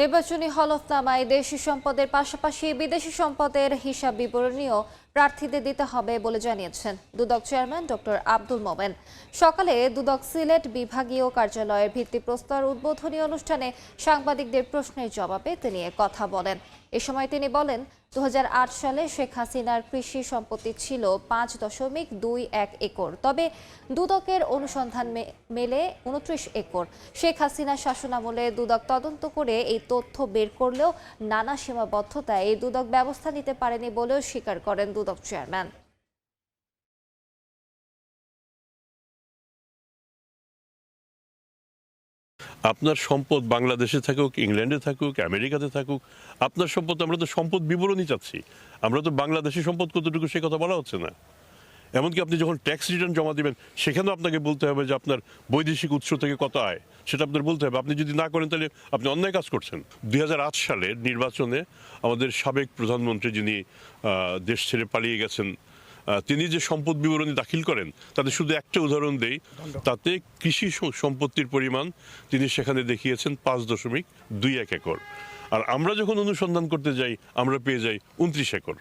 নির্বাচনী হলফনামায় দেশি সম্পদের পাশাপাশি বিদেশি সম্পদের হিসাব বিবরণীও প্রার্থীদের দিতে হবে বলে জানিয়েছেন দুদক চেয়ারম্যান ডক্টর আব্দুল মোমেন। সকালে দুদক সিলেট বিভাগীয় কার্যালয়ের ভিত্তিপ্রস্তর উদ্বোধনী অনুষ্ঠানে সাংবাদিকদের প্রশ্নের জবাবে তিনি কথা বলেন। এ সময় তিনি বলেন দু হাজার আট সালে শেখ হাসিনার কৃষি সম্পত্তি ছিল পাঁচ দশমিক দুই এক একর। তবে দুদকের অনুসন্ধান মেলে উনত্রিশ একর। শেখ হাসিনা শাসনামলে দুদক তদন্ত করে এই তথ্য বের করলেও নানা সীমাবদ্ধতায় এই দুদক ব্যবস্থা নিতে পারেনি বলেও স্বীকার করেন দুদক চেয়ারম্যান। আপনার সম্পদ বাংলাদেশে থাকুক, ইংল্যান্ডে থাকুক, আমেরিকাতে থাকুক, আপনার সম্পদ আমরা তো সম্পদ বিবরণী চাচ্ছি। আমরা তো বাংলাদেশি সম্পদ কতটুকু সে কথা বলা হচ্ছে না। এমনকি আপনি যখন ট্যাক্স রিটার্ন জমা দিবেন, সেখানেও আপনাকে বলতে হবে যে আপনার বৈদেশিক উৎস থেকে কত আয়। সেটা আপনার বলতে হবে। আপনি যদি না করেন, তাহলে আপনি অন্যায় কাজ করছেন। দুই সালের নির্বাচনে আমাদের সাবেক প্রধানমন্ত্রী যিনি দেশ ছেড়ে পালিয়ে গেছেন তিনি যে সম্পদ বিবরণী দাখিল করেন, তাতে শুধু একটা উদাহরণ দেই, তাতে কৃষি সম্পত্তির পরিমাণ তিনি সেখানে দেখিয়েছেন পাঁচ দশমিক দুই এক একর। আর আমরা যখন অনুসন্ধান করতে যাই, আমরা পেয়ে যাই উনত্রিশ একর।